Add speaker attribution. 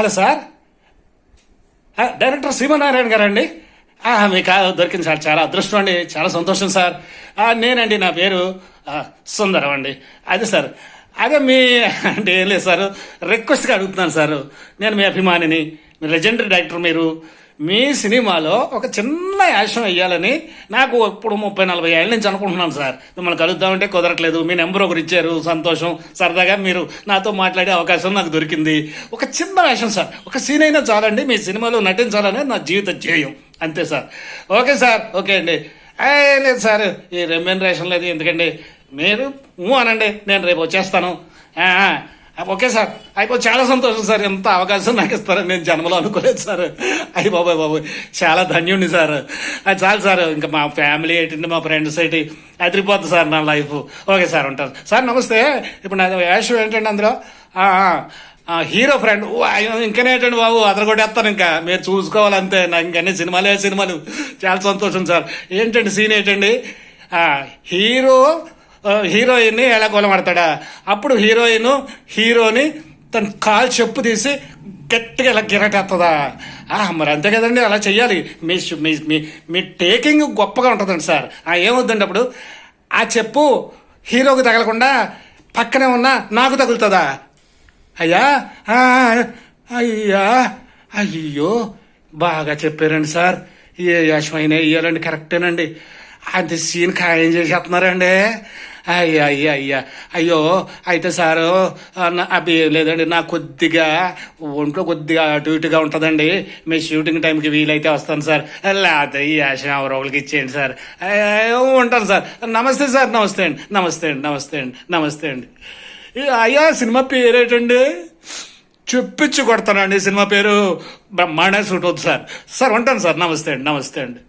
Speaker 1: Hello sir. Director Srimannarayana గారండి. ఆ, మీకు దొరికింది సార్. చాలా అదృష్టం అండి. చాలా సంతోషం సార్. నేనండి నా పేరు సుందరం అండి. అదే సార్. అదే మీ అంటే ఏం లేదు సార్. రిక్వెస్ట్గా అడుగుతున్నాను సార్. నేను మీ అభిమానిని మీ లెజెండరీ డైరెక్టర్ మీరు. మీ సినిమాలో ఒక చిన్న యాక్షన్ వేయాలని నాకు ఇప్పుడు ముప్పై నలభై ఏళ్ళ నుంచి అనుకుంటున్నాను సార్. మిమ్మల్ని కలుద్దామంటే కుదరట్లేదు. మీ నెంబర్ ఒకరు ఇచ్చారు. సంతోషం. సరదాగా మీరు నాతో మాట్లాడే అవకాశం నాకు దొరికింది. ఒక చిన్న యాక్షన్ సార్. ఒక సీన్ అయినా చాలండి. మీ సినిమాలో నటించాలనే నా జీవిత ధ్యేయం. అంతే సార్. Okay sir. ఓకే అండి. లేదు సార్. ఈ రెమ్యూనరేషన్ లేదు. ఎందుకండి? మీరు ఊ అనండి. నేను రేపు వచ్చేస్తాను. Okay sir. అయిపో చాలా సంతోషం సార్. ఎంత అవకాశం నాకు ఇస్తారని నేను జన్మలో అనుకోలేదు సార్. అయ్యి బాబాయ్ బాబు చాలా ధన్యుణ్ణి సార్. అది చాలు సార్. ఇంకా మా ఫ్యామిలీ ఏంటంటే మా ఫ్రెండ్స్ ఏంటి అదిరిపోద్ది సార్ నా లైఫ్. ఓకే సార్ ఉంటాను. సార్ నమస్తే. ఇప్పుడు నా వేషం ఏంటండి అందులో? Hero friend. ఓ, అయ్యో, ఇంకనేటండి బాబు? అదరగొట్టేస్తాను ఇంకా. మీరు చూసుకోవాలంతే. నాకు ఇంకన్నీ సినిమాలే సినిమాలు. చాలా సంతోషం సార్. ఏంటండి సీన్ ఏంటండి? హీరో హీరోయిన్ని ఎలా కొలమడతాడా అప్పుడు హీరోయిన్ హీరోని తన కాలు చెప్పు తీసి గట్టిగా ఇలా గిరటేస్తుందా మరి అంతే కదండి అలా చెయ్యాలి. మీ మీ మీ మీ టేకింగ్ గొప్పగా ఉంటుందండి సార్. ఏమొద్దండి ఏమవుద్దండి అప్పుడు? ఆ చెప్పు హీరోకి తగలకుండా పక్కనే ఉన్న నాకు తగులుతుందా? అయ్యా అయ్యా అయ్యో బాగా చెప్పారండి సార్. ఏ యశమైనా ఇయ్యాలండి కరెక్టేనండి. అది సీన్ ఖాయం చేసేస్తున్నారండి. అయ్యా అయ్యా అయ్యా. అయ్యో అయితే సారు అవి నా- లేదండి నాకు కొద్దిగా ఒంట్లో కొద్దిగా అటు ఇటుగా ఉంటుందండి. మీ షూటింగ్ టైంకి వీలైతే వస్తాను సార్. లేకపోతే ఈ యాసం ఎవరో ఇచ్చేయండి సార్. ఉంటాను సార్. నమస్తే సార్ నమస్తే అండి నమస్తే అండి నమస్తే అండి నమస్తే అండి. అయ్యా సినిమా పేరేటండి? చెప్పించి కొడతానండి సినిమా పేరు. బ్రహ్మాండ సూట్ అవుతుంది సార్. సార్ ఉంటాను సార్. నమస్తే అండి నమస్తే అండి.